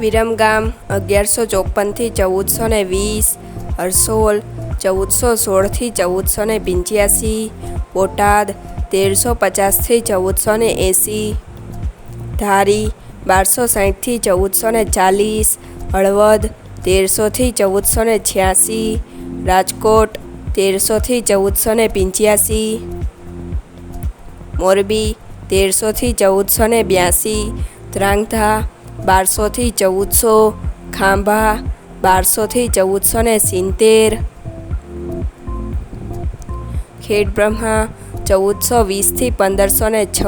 વિરમગામ અગિયારસો ચોપનથી ચૌદસો ને વીસ, હરસોલ ચૌદસો સોળથી ચૌદસો ને પંચ્યાસી, બોટાદ તેરસો પચાસથી ચૌદસો ને એંસી, ધારી બારસો સાહીઠથી ચૌદસો ને ચાલીસ, હળવદ તેરસોથી ચૌદસો ને છ્યાસી, રાજકોટ તેરસોથી ચૌદસો ને પંચ્યાસી, મોરબી તેરસોથી ચૌદસો ને બ્યાસી ધ્રાંગધા બારસોથી ચૌદસો ખાંભા બારસોથી ચૌદસો ને સિત્તેર. ખેડબ્રહ્મા ચૌદસો વીસથી પંદરસો ને છ.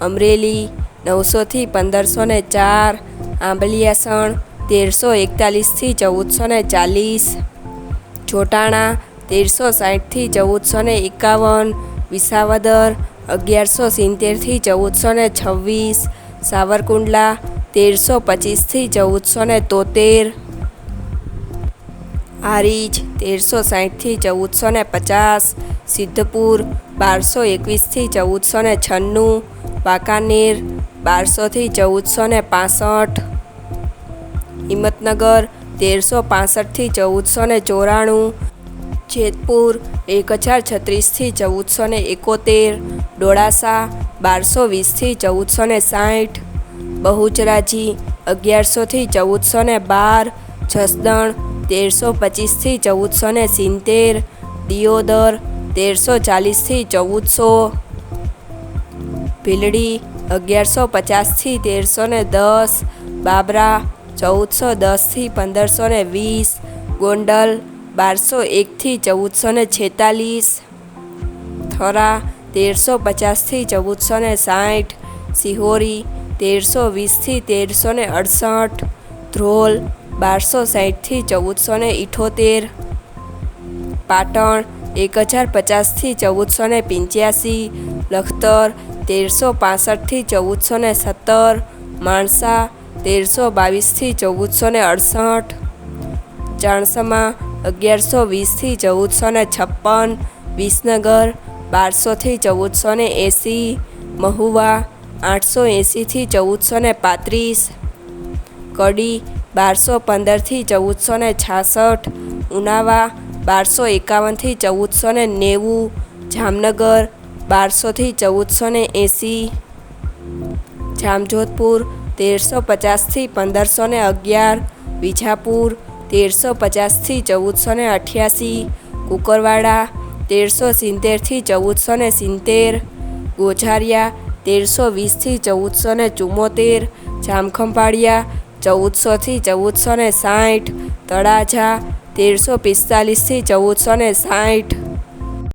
અમરેલી નવસોથી પંદરસો ને ચાર. આંબલિયાસણ તેરસો એકતાલીસથી ચૌદસો ને ચાલીસ. જોટાણા તેરસો સાઠથી ચૌદસો ને એકાવન. વિસાવદર, અગિયારસો સિત્તેરથી ચૌદસો ને છવ્વીસ. સાવરકુંડલા તેરસો પચીસથી ચૌદસો ને તોતેર. હારીજ તેરસો સાહીઠથી ચૌદસો ને પચાસ. સિદ્ધપુર બારસો એકવીસથી ચૌદસો ને છન્નું. વાંકાનેર બારસોથી ચૌદસો ને પાસઠ. હિંમતનગર તેરસો પાસઠથી ચૌદસો ને ચોરાણું. જેતપુર એક હજાર છત્રીસથી ચૌદસો ને એકોતેર. ડોળાસા બારસો વીસથી ચૌદસો ને સાઠ બહુચરાજી અગિયારસોથી ચૌદસો ને બાર જસદણ તેરસો પચીસથી ચૌદસો ને સિત્તેર, દિયોદર તેરસો ચાલીસથી ચૌદસો. ભીલડી અગિયારસો પચાસથી તેરસો ને દસ, બાબરા ચૌદસો દસથી પંદરસો ને વીસ, ગોંડલ બારસો એકથી ચૌદસો ને છેતાલીસ, થરા તેરસો પચાસથી ચૌદસો ને સાઠ, સિહોરી તેરસો વીસથી તેરસો ને અડસઠ, ધ્રોલ બારસો સાઠથી ચૌદસો ને ઇઠોતેર, પાટણ એક હજાર પચાસથી ચૌદસો ને પંચ્યાસી, લખતર તેરસો પાસઠથી ચૌદસો ને સત્તર, માણસા તેરસો બાવીસથી ચૌદસો ને અડસઠ, ચાણસમા અગિયારસો વીસથી ચૌદસો ને છપ્પન, વિસનગર બારસોથી ચૌદસો ને એંસી, મહુવા આઠસો એંસીથી ચૌદસો ને પાંત્રીસ, કડી બારસો પંદરથી ચૌદસો ને છાસઠ, ઉનાવા બારસો એકાવનથી ચૌદસો ને નેવું, જામનગર બારસોથી ચૌદસો ને એંસી જામજોધપુર તેરસો પચાસથી પંદરસો ને અગિયાર, વિજાપુર તેરસો પચાસથી ચૌદસો ને અઠ્યાસી, કુકરવાડા તેરસો સિત્તેરથી ચૌદસો ને સિત્તેર ગોઝારિયા તેરસો વીસથી ચૌદસો ને ચુમ્મોતેર, જામખંભાળિયા ચૌદસોથી ચૌદસો ને સાઠ, તળાજા તેરસો પિસ્તાલીસથી ચૌદસો ને સાઠ.